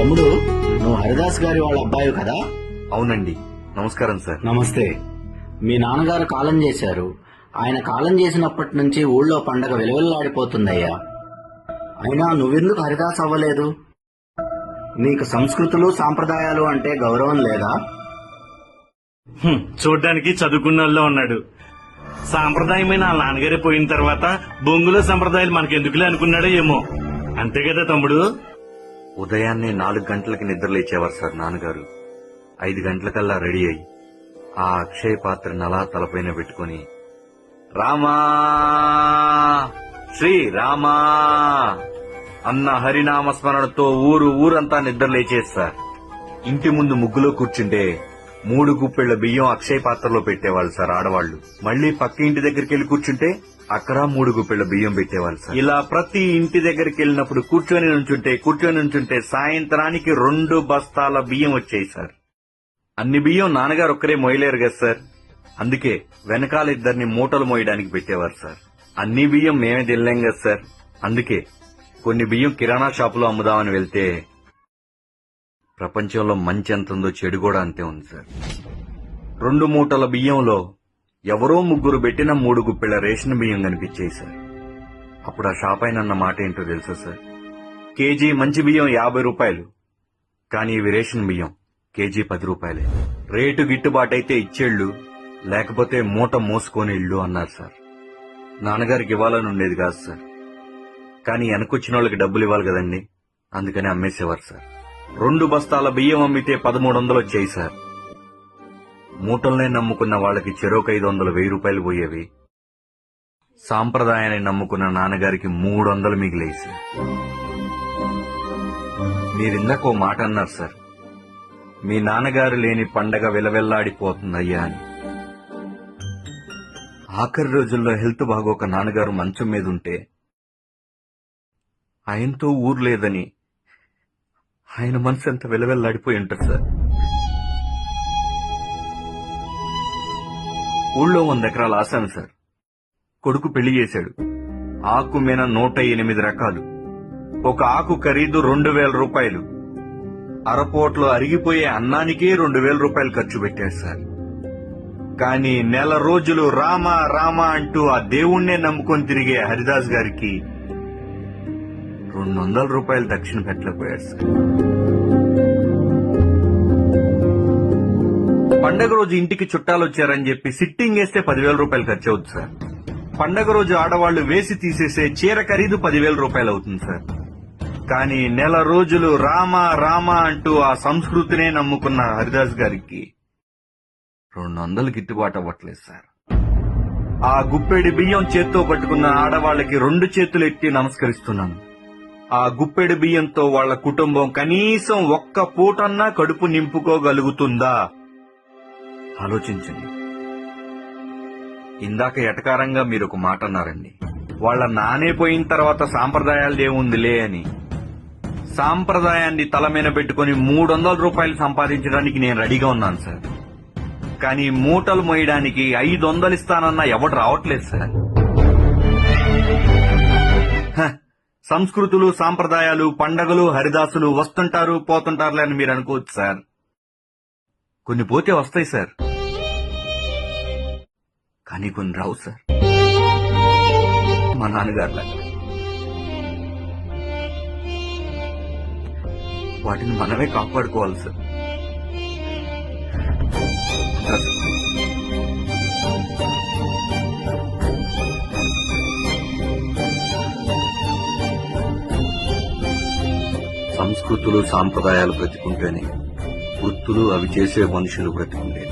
తమ్ముడు నువ్వు హరిదాస్ గారి వాళ్ళ అబ్బాయి కదా? అవునండి. నమస్కారం సార్. నమస్తే. మీ నాన్నగారు కాలం చేశారు. ఆయన కాలం చేసినప్పటి నుంచి ఊళ్ళో పండగ విలువల్లాడిపోతుందయ్యా. అయినా నువ్వెందుకు హరిదాస్ అవ్వలేదు? నీకు సంస్కృతులు సాంప్రదాయాలు అంటే గౌరవం లేదా? హ్మ్, చూడ్డానికి చదువుకున్న వాళ్ళలో ఉన్నాడు. సాంప్రదాయమైన నాన్నగారే పోయిన తర్వాత బొంగులో సంప్రదాయాలు మనకెందుకులే అనుకున్నాడో ఏమో. అంతే కదా తమ్ముడు? ఉదయాన్నే నాలుగు గంటలకి నిద్రలేచేవారు సార్ నాన్నగారు. ఐదు గంటలకల్లా రెడీ అయ్యి ఆ అక్షయ పాత్రను అలా తలపైన పెట్టుకొని రామా! శ్రీ రామా! అన్న హరినామ స్మరణతో ఊరు ఊరంతా నిద్రలేచేది సార్. ఇంటి ముందు ముగ్గులో కూర్చుంటే మూడు గుప్పెళ్ళ బియ్యం అక్షయ పాత్రలో పెట్టేవాళ్ళు సార్ ఆడవాళ్ళు మళ్ళీ పక్క ఇంటి దగ్గరికి వెళ్ళి కూర్చుంటే అక్కడ మూడు గుప్పెళ్ళ బియ్యం పెట్టేవాళ్ళు సార్. ఇలా ప్రతి ఇంటి దగ్గరికి వెళ్ళినప్పుడు కూర్చొని నుంచుంటే కూర్చొని నుంచుంటే సాయంత్రానికి రెండు బస్తాల బియ్యం వచ్చాయి సార్. అన్ని బియ్యం నాన్నగారు ఒక్కరే మోయలేరు కదా సార్. అందుకే వెనకాల ఇద్దరిని మూటలు మోయడానికి పెట్టేవారు సార్. అన్ని బియ్యం మేమే తినలేం కదా సార్. అందుకే కొన్ని బియ్యం కిరాణా షాపులో అమ్ముదామని వెళ్తే ప్రపంచంలో మంచి ఎంత ఉందో చెడు కూడా అంతే ఉంది సార్. రెండు మూటల బియ్యంలో ఎవరో ముగ్గురు పెట్టిన మూడు గుప్పెల రేషన్ బియ్యం కనిపించాయి సార్. అప్పుడు ఆ షాప్ అయినన్న అన్న మాట ఏంటో తెలుసా సార్? కేజీ మంచి బియ్యం యాభై రూపాయలు కానీ ఇవి రేషన్ బియ్యం కేజీ పది రూపాయలే. రేటు గిట్టుబాటు అయితే ఇచ్చేళ్ళు లేకపోతే మూట మోసుకొని ఇళ్ళు అన్నారు సార్. నాన్నగారికి ఇవ్వాలని ఉండేది కాదు సార్. కానీ వెనకొచ్చిన వాళ్ళకి డబ్బులు ఇవ్వాలి కదండి అందుకని అమ్మేసేవారు సార్. రెండు బస్తాల బియ్యం అమ్మితే పదమూడు వందలు వచ్చాయి సార్. మూటల్నే నమ్ముకున్న వాళ్ళకి చెరోక ఐదు వందలు వెయ్యి రూపాయలు పోయేవి. సాంప్రదాయాన్ని నమ్ముకున్న నాన్నగారికి మూడు వందలు మిగిలేసి. సార్ మీరిందాక ఓ మాట అన్నారు సార్. మీ నాన్నగారు లేని పండగ విలవెల్లాడిపోతుందయ్యా అని. ఆఖరి రోజుల్లో హెల్త్ బాగోక నాన్నగారు మంచం మీద ఉంటే ఆయనతో ఊరు లేదని ఆయన మనసు ఎంత విలవెల్లాడిపోయి ఉంటారు సార్. ఊళ్ళో వంద ఎకరాలు ఆశాను సార్. కొడుకు పెళ్ళి చేశాడు. ఆకు మీద నూట ఎనిమిది రకాలు. ఒక ఆకు ఖరీదు రెండు వేల రూపాయలు. అరపోట్లో అరిగిపోయే అన్నానికే రెండు వేల రూపాయలు ఖర్చు పెట్టాడు సార్. కానీ నెల రోజులు రామ రామ అంటూ ఆ దేవుణ్ణే నమ్ముకొని తిరిగే హరిదాస్ గారికి రెండు వందల రూపాయలు దక్షిణ పెట్టలేకపోయాడు సార్. పండగ రోజు ఇంటికి చుట్టాలు వచ్చారని చెప్పి సిట్టింగ్ వేస్తే పదివేల రూపాయలు ఖర్చు అవుతుంది సార్. పండగ రోజు ఆడవాళ్ళు వేసి తీసేసే చీర ఖరీదు పదివేల రూపాయలు అవుతుంది సార్. కానీ నెల రోజులు రామ రామ అంటూ ఆ సంస్కృతినే నమ్ముకున్న హరిదాస్ గారికి రెండు వందలు గిట్టుబాటు అవ్వట్లేదు సార్. ఆ గుప్పెడి బియ్యం చేత్తో పట్టుకున్న ఆడవాళ్ళకి రెండు చేతులు ఎత్తి నమస్కరిస్తున్నాను. ఆ గుప్పెడి బియ్యంతో వాళ్ళ కుటుంబం కనీసం ఒక్క పూటన్నా కడుపు నింపుకోగలుగుతుందా? ఆలోచించండి. ఇందాక ఎటకారంగా మీరు ఒక మాట అన్నారండి. వాళ్ళ నానే పోయిన తర్వాత సాంప్రదాయాలదేముందిలే అని. సాంప్రదాయాన్ని తల మీద పెట్టుకుని మూడు వందల రూపాయలు సంపాదించడానికి నేను రెడీగా ఉన్నాను సార్. కానీ మూటలు మోయడానికి ఐదు వందలు ఇస్తానన్నా ఎవడు రావట్లేదు సార్. సంస్కృతులు సాంప్రదాయాలు పండగలు హరిదాసులు వస్తుంటారు పోతుంటారులే అని మీరు అనుకోవచ్చు సార్. కొన్ని పోతే వస్తాయి సార్. కానీ కొన్ని రావు సార్. మా నాన్నగారు వాటిని మనమే కాపాడుకోవాలి సార్. సంస్కృతులు సాంప్రదాయాలు బ్రతికుంటేనే వృత్తులు అవి చేసే మనుషులు బ్రతికుండేది.